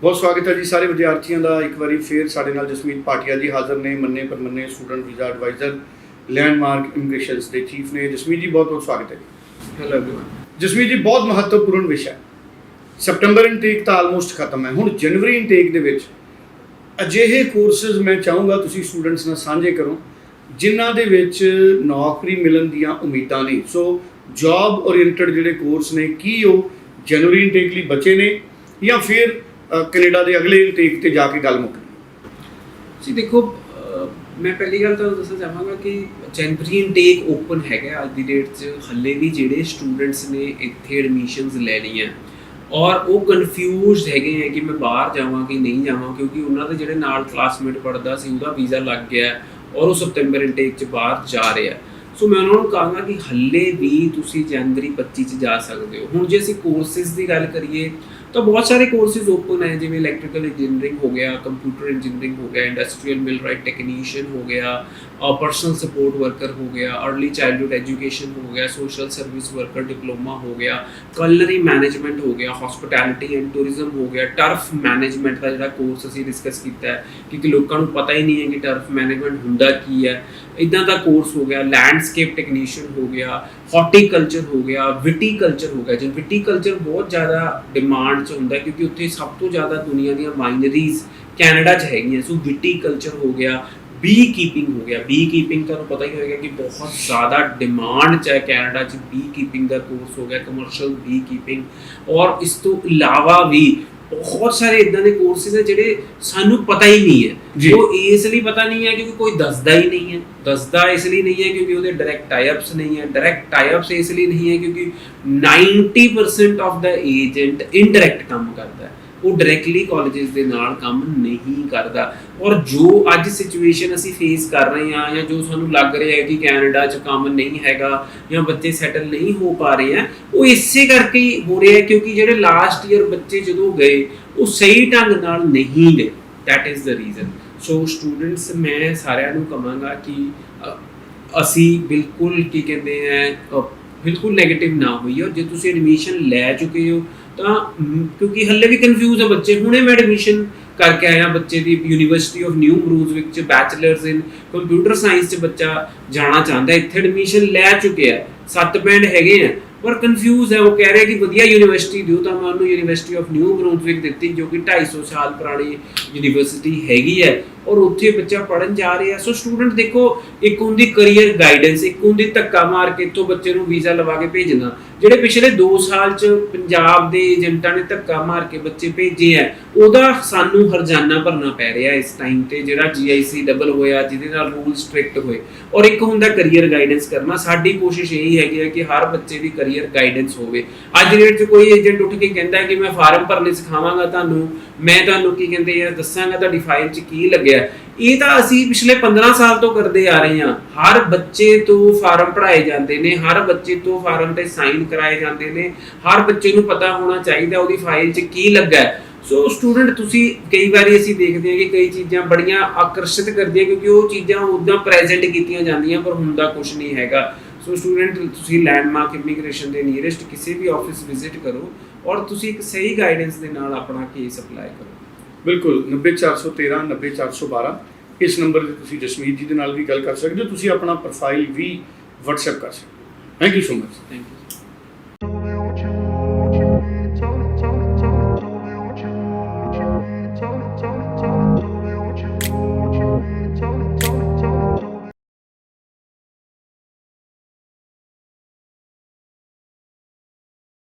ਬਹੁਤ ਸਵਾਗਤ ਹੈ ਜੀ ਸਾਰੇ ਵਿਦਿਆਰਥੀਆਂ ਦਾ ਇੱਕ ਵਾਰੀ ਫੇਰ ਸਾਡੇ ਨਾਲ ਜਸਮੀਤ ਪਾਟਿਆ ਜੀ ਹਾਜ਼ਰ ਨੇ ਮੰਨੇ ਪਰਮੰਨੇ student visa adviser Landmark immigrations ਦੇ ਚੀਫ ਨੇ ਜਸਮੀਤ ਜੀ ਬਹੁਤ ਬਹੁਤ ਸਵਾਗਤ ਹੈ ਜੀ ਹੈਲੋ एवरीवन ਜਸਮੀਤ ਜੀ ਬਹੁਤ ਮਹੱਤਵਪੂਰਨ ਵਿਸ਼ਾ ਹੈ ਸਪਟੰਬਰ ਇਨਟੇਕ ਤਾਂ ਆਲਮੋਸਟ ਖਤਮ ਹੈ ਹੁਣ ਜਨਵਰੀ ਇਨਟੇਕ ਦੇ ਵਿੱਚ ਅਜਿਹੇ ਕੋਰਸਸ ਮੈਂ ਚਾਹੂੰਗਾ ਤੁਸੀਂ ਸਟੂਡੈਂਟਸ ਨਾਲ ਸਾਂਝੇ ਕਰੋ ਜਿਨ੍ਹਾਂ ਦੇ ਵਿੱਚ ਨੌਕਰੀ ਮਿਲਣ ਦੀਆਂ ਉਮੀਦਾਂ ਨੇ ਸੋ ਜੌਬ ਓਰੀਐਂਟਡ ਜਿਹੜੇ ਕੋਰਸ ਨੇ ਕੀ ਉਹ ਜਨਵਰੀ ਇਨਟੇਕ ਲਈ ਬਚੇ ਨੇ ਜਾਂ ਫਿਰ ਅ, ਕੈਨੇਡਾ ਦੇ ਅਗਲੇ ਇਨਟੇਕ ਤੇ ਜਾ ਕੇ ਗੱਲ ਮੁੱਕਣੀ ਜੀ ਦੇਖੋ ਮੈਂ ਪਹਿਲੀ ਗੱਲ ਤਾਂ ਦੱਸਣਾ ਚਾਹਾਂਗਾ ਕਿ ਜਨਵਰੀ ਇਨਟੇਕ ਓਪਨ ਹੈਗਾ ਅੱਜ ਦੀ ਡੇਟ 'ਚ। ਹੱਲੇ ਵੀ ਜਿਹੜੇ ਸਟੂਡੈਂਟਸ ਨੇ ਇੱਥੇ ਐਡਮਿਸ਼ਨਸ ਲੈਣੀਆਂ ਔਰ ਉਹ ਕਨਫਿਊਜ਼ਡ ਹੈਗੇ ਆ ਕਿ ਮੈਂ ਬਾਹਰ ਜਾਵਾਂ ਕਿ ਨਹੀਂ ਜਾਵਾਂ, ਕਿਉਂਕਿ ਉਹਨਾਂ ਦੇ ਜਿਹੜੇ ਨਾਲ ਕਲਾਸਮੇਟ ਪੜਦਾ ਸੀ, ਉਹਦਾ ਵੀਜ਼ਾ ਲੱਗ ਗਿਆ ਔਰ ਉਹ ਸਪਟੈਂਬਰ ਇਨਟੇਕ 'ਚ ਬਾਹਰ ਜਾ ਰਿਹਾ ਸੋ ਮੈਂ ਉਹਨਾਂ ਨੂੰ ਕਹਾਂਗਾ ਕਿ ਹੱਲੇ ਵੀ ਤੁਸੀਂ ਜਨਵਰੀ 25 'ਚ ਜਾ ਸਕਦੇ ਹੋ। ਹੁਣ ਜੇ ਅਸੀਂ ਕੋਰਸਿਸ ਦੀ ਗੱਲ ਕਰੀਏ ਤਾਂ ਬਹੁਤ ਸਾਰੇ ਕੋਰਸਿਸ ਓਪਨ ਹੈ ਜਿਵੇਂ ਇਲੈਕਟ੍ਰੀਕਲ ਇੰਜੀਨੀਅਰਿੰਗ ਹੋ ਗਿਆ ਕੰਪਿਊਟਰ ਇੰਜੀਨੀਅਰਿੰਗ ਹੋ ਗਿਆ ਇੰਡਸਟਰੀਅਲ ਮਿਲਰਾਈਟ ਟੈਕਨੀਸ਼ੀਅਨ ਹੋ ਗਿਆ ਪਰਸਨਲ ਸਪੋਰਟ ਵਰਕਰ ਹੋ ਗਿਆ अर्ਲੀ ਚਾਈਲਡਹੂਡ ਐਜੂਕੇਸ਼ਨ ਹੋ ਗਿਆ ਸੋਸ਼ਲ ਸਰਵਿਸ ਵਰਕਰ ਡਿਪਲੋਮਾ ਹੋ ਗਿਆ ਕਲਨਰੀ ਮੈਨੇਜਮੈਂਟ ਹੋ ਗਿਆ ਹਸਪਿਟੈਲਿਟੀ ਐਂਡ ਟੂਰਿਜ਼ਮ ਹੋ ਗਿਆ ਟਰਫ ਮੈਨੇਜਮੈਂਟ ਦਾ ਜਿਹੜਾ ਕੋਰਸ ਅਸੀਂ ਡਿਸਕਸ ਕੀਤਾ ਹੈ, ਕਿਉਂਕਿ ਲੋਕਾਂ ਨੂੰ ਪਤਾ ਹੀ ਨਹੀਂ ਹੈ ਕਿ ਟਰਫ ਮੈਨੇਜਮੈਂਟ ਹੁੰਦਾ ਕੀ ਹੈ। ਇਦਾਂ ਦਾ ਕੋਰਸ ਹੋ ਗਿਆ ਲੈਂਡਸਕੇਪ ਟੈਕਨੀਸ਼ੀਅਨ ਹੋ ਗਿਆ ਹਾਰਟੀਕਲਚਰ ਹੋ ਗਿਆ ਵਿਟੀਕਲਚਰ ਹੋ ਗਿਆ, ਜੇ ਵਿਟੀਕਲਚਰ ਬਹੁਤ ਜ਼ਿਆਦਾ ਡਿਮਾਂਡ 'ਚ ਹੁੰਦਾ ਕਿਉਂਕਿ ਉੱਥੇ ਸਭ ਤੋਂ ਜ਼ਿਆਦਾ ਦੁਨੀਆ ਦੀਆਂ ਮਾਈਨਰੀਜ਼ ਕੈਨੇਡਾ 'ਚ ਹੈਗੀਆਂ। ਸੋ ਵਿਟੀਕਲਚਰ ਹੋ ਗਿਆ ਬੀ ਕੀਪਿੰਗ ਹੋ ਗਿਆ। ਬੀ ਕੀਪਿੰਗ ਤੁਹਾਨੂੰ ਪਤਾ ਹੀ ਹੋਵੇਗਾ ਕਿ ਬਹੁਤ ਜ਼ਿਆਦਾ ਡਿਮਾਂਡ 'ਚ ਹੈ ਕੈਨੇਡਾ 'ਚ। ਬੀ ਕੀਪਿੰਗ ਦਾ ਕੋਰਸ ਹੋ ਗਿਆ ਕਮਰਸ਼ੀਅਲ ਬੀ ਕੀਪਿੰਗ ਔਰ ਇਸ ਤੋਂ ਇਲਾਵਾ ਵੀ ਬਹੁਤ ਸਾਰੇ ਇਦਾਂ ਦੇ ਕੋਰਸਿਸ ਹੈ ਜਿਹੜੇ ਸਾਨੂੰ ਪਤਾ ਹੀ ਨਹੀਂ। ਹੈ। ਉਹ ਇਸ ਲਈ ਪਤਾ ਨਹੀਂ ਹੈ ਕਿਉਂਕਿ ਕੋਈ ਦੱਸਦਾ ਹੀ ਨਹੀਂ ਹੈ। ਦੱਸਦਾ ਇਸ ਲਈ ਨਹੀਂ ਹੈ ਕਿਉਂਕਿ ਉਹਦੇ ਡਾਇਰੈਕਟ ਟਾਈ-ਅਪਸ ਨਹੀਂ ਹੈ। ਡਾਇਰੈਕਟ ਟਾਈ-ਅਪਸ ਇਸ ਲਈ ਨਹੀਂ ਹੈ ਕਿਉਂਕਿ 90% ਆਫ ਦਾ ਏਜੰਟ ਇਨਡਾਇਰੈਕਟ ਕੰਮ ਕਰਦਾ ਹੈ। ਉਹ ਡਾਇਰੈਕਟਲੀ ਕਾਲਜਸ ਦੇ ਨਾਲ ਕੰਮ ਨਹੀਂ ਕਰਦਾ। ਔਰ ਜੋ ਅੱਜ ਸਿਚੁਏਸ਼ਨ ਅਸੀਂ ਫੇਸ ਕਰ ਰਹੇ ਹਾਂ ਜਾਂ ਜੋ ਸਾਨੂੰ ਲੱਗ ਰਿਹਾ ਹੈ ਕਿ ਕੈਨੇਡਾ 'ਚ ਕੰਮ ਨਹੀਂ ਹੈਗਾ ਜਾਂ ਬੱਚੇ ਸੈਟਲ ਨਹੀਂ ਹੋ ਪਾ ਰਹੇ ਆ ਉਹ ਇਸੇ ਕਰਕੇ ਹੋ ਰਿਹਾ ਹੈ ਕਿਉਂਕਿ ਜਿਹੜੇ ਲਾਸਟ ਈਅਰ ਬੱਚੇ ਜਦੋਂ ਗਏ, ਉਹ ਸਹੀ ਢੰਗ ਨਾਲ ਨਹੀਂ ਗਏ। That is the reason so students ਮੈਂ ਸਾਰਿਆਂ ਨੂੰ ਕਹਾਂਗਾ ਕਿ ਅਸੀਂ ਬਿਲਕੁਲ ਕੀ ਕਹਿੰਦੇ ਆ ਬਿਲਕੁਲ 네ਗੇਟਿਵ ਨਾ ਹੋਈਏ ਔਰ ਜੇ ਤੁਸੀਂ ਐਡਮਿਸ਼ਨ ਲੈ ਚੁੱਕੇ ਹੋ ਤਾਂ ਕਿਉਂਕਿ ਹੱਲੇ ਵੀ ਕਨਫਿਊਜ਼ ਆ ਬੱਚੇ। ਹੁਣੇ ਮੈਂ ਐਡਮਿਸ਼ਨ ਕਰਕੇ ਆਇਆ ਬੱਚੇ ਦੀ ਯੂਨੀਵਰਸਿਟੀ ਆਫ ਨਿਊ ਬਰੂਜ਼ ਵਿੱਚ ਬੈਚਲਰਸ ਇਨ ਕੰਪਿਊਟਰ ਸਾਇੰਸ ਚ ਬੱਚਾ ਜਾਣਾ ਚਾਹੁੰਦਾ। ਇੱਥੇ ਐਡਮਿਸ਼ਨ ਲੈ ਚੁੱਕਿਆ ਹੈ। ਸੱਤ ਪਿੰਡ ਹੈਗੇ ਆ। ਪਰ ਕਨਫਿਊਜ਼ ਹੈ ਉਹ ਕਹਿ ਰਿਹਾ ਕਿ ਵਧੀਆ ਯੂਨੀਵਰਸਿਟੀ ਦਿਓ ਤਾਂ ਮੈਂ ਉਹਨੂੰ ਯੂਨੀਵਰਸਿਟੀ ਆਫ ਨਿਊ ਬਰੂਨਸਵਿਕ ਦਿੱਤੀ, ਜੋ ਕਿ 250 ਸਾਲ ਪੁਰਾਣੀ ਯੂਨੀਵਰਸਿਟੀ ਹੈਗੀ ਹੈ ਔਰ ਉੱਥੇ ਬੱਚਾ ਪੜਨ ਜਾ ਰਿਹਾ। ਸੋ ਸਟੂਡੈਂਟ ਦੇਖੋ, ਇੱਕ ਹੁੰਦੀ ਕੈਰੀਅਰ ਗਾਈਡੈਂਸ ਇੱਕ ਹੁੰਦੀ ਧੱਕਾ ਮਾਰ ਕੇ ਇੱਥੋਂ ਬੱਚੇ ਨੂੰ ਵੀਜ਼ਾ ਲਵਾ ਕੇ ਭੇਜਣਾ। ਜਿਹੜੇ ਪਿਛਲੇ 2 ਸਾਲ ਚ ਪੰਜਾਬ ਦੇ ਏਜੰਟਾਂ ਨੇ ਧੱਕਾ ਮਾਰ ਕੇ ਬੱਚੇ ਭੇਜੇ ਆ, ਉਹਦਾ ਸਾਨੂੰ ਹਰਜਾਨਾ ਭਰਨਾ ਪੈ ਰਿਹਾ ਇਸ ਟਾਈਮ ਤੇ, ਜਿਹੜਾ GIC ਡਬਲ ਹੋਇਆ, ਜਿਹਦੇ ਨਾਲ ਰੂਲ ਸਟ੍ਰਿਕਟ ਹੋਏ। ਔਰ ਇੱਕ ਹੁੰਦਾ ਕੈਰੀਅਰ ਗਾਈਡੈਂਸ ਕਰਨਾ। ਸਾਡੀ ਕੋਸ਼ਿਸ਼ ਇਹੀ ਹੈਗੀ ਹੈ ਕਿ ਹਰ ਬੱਚੇ ਦੀ ਕੈਰੀਅਰ ਗਾਈਡੈਂਸ ਹੋਵੇ। ਅੱਜ ਦੀ ਡੇਟ 'ਚ ਕੋਈ ਏਜੰਟ ਉੱਠ ਕੇ ਕਹਿੰਦਾ ਕਿ ਮੈਂ ਫਾਰਮ ਭਰਨੇ ਸਿਖਾਵਾਂਗਾ ਤੁਹਾਨੂੰ, ਮੈਂ ਤੁਹਾਨੂੰ ਕੀ ਕਹਿੰਦੇ ਆ, ਦੱਸਾਂਗਾ ਤੁਹਾਡੀ ਫਾਈਲ 'ਚ ਕੀ ਲੱਗੇ ਲੱਗਿਆ ਇਹ ਤਾਂ ਅਸੀਂ ਪਿਛਲੇ 15 ਸਾਲ ਤੋਂ ਕਰਦੇ ਆ ਰਹੇ ਹਾਂ। ਹਰ ਬੱਚੇ ਤੋਂ ਫਾਰਮ ਭਰਾਏ ਜਾਂਦੇ ਨੇ, ਹਰ ਬੱਚੇ ਤੋਂ ਫਾਰਮ ਤੇ ਸਾਈਨ ਕਰਾਏ ਜਾਂਦੇ ਨੇ, ਹਰ ਬੱਚੇ ਨੂੰ ਪਤਾ ਹੋਣਾ ਚਾਹੀਦਾ ਉਹਦੀ ਫਾਈਲ 'ਚ ਕੀ ਲੱਗਾ ਸੋ ਸਟੂਡੈਂਟ, ਤੁਸੀਂ ਕਈ ਵਾਰੀ ਅਸੀਂ ਦੇਖਦੇ ਹਾਂ ਕਿ ਕਈ ਚੀਜ਼ਾਂ ਬੜੀਆਂ ਆਕਰਸ਼ਿਤ ਕਰਦੀਆਂ ਕਿਉਂਕਿ ਉਹ ਚੀਜ਼ਾਂ ਉਦਾਂ ਪ੍ਰੈਜ਼ੈਂਟ ਕੀਤੀਆਂ ਜਾਂਦੀਆਂ ਪਰ ਹੁੰਦਾ ਕੁਝ ਨਹੀਂ ਹੈਗਾ। ਸੋ ਸਟੂਡੈਂਟ, ਤੁਸੀਂ ਲੈਂਡਮਾਰਕ ਇਮੀਗ੍ਰੇਸ਼ਨ ਦੇ ਨੀਅਰੈਸਟ ਕਿਸੇ ਵੀ ਆਫਿਸ ਵਿਜ਼ਿਟ ਕਰੋ ਔਰ ਤੁਸੀਂ ਇੱਕ ਸਹੀ ਗਾਈਡੈਂਸ ਦੇ ਨਾਲ ਆਪਣਾ ਕੇਸ ਅਪਲਾਈ ਕਰੋ। ਬਿਲਕੁਲ 90413 90412 ਇਸ ਨੰਬਰ ਤੇ ਤੁਸੀਂ ਜਸਮੀਤ ਜੀ ਦੇ ਨਾਲ ਵੀ ਗੱਲ ਕਰ ਸਕਦੇ ਹੋ। ਤੁਸੀਂ ਆਪਣਾ ਪ੍ਰੋਫਾਈਲ ਵੀ WhatsApp ਕਰ ਸਕਦੇ ਹੋ। Thank you so much thank you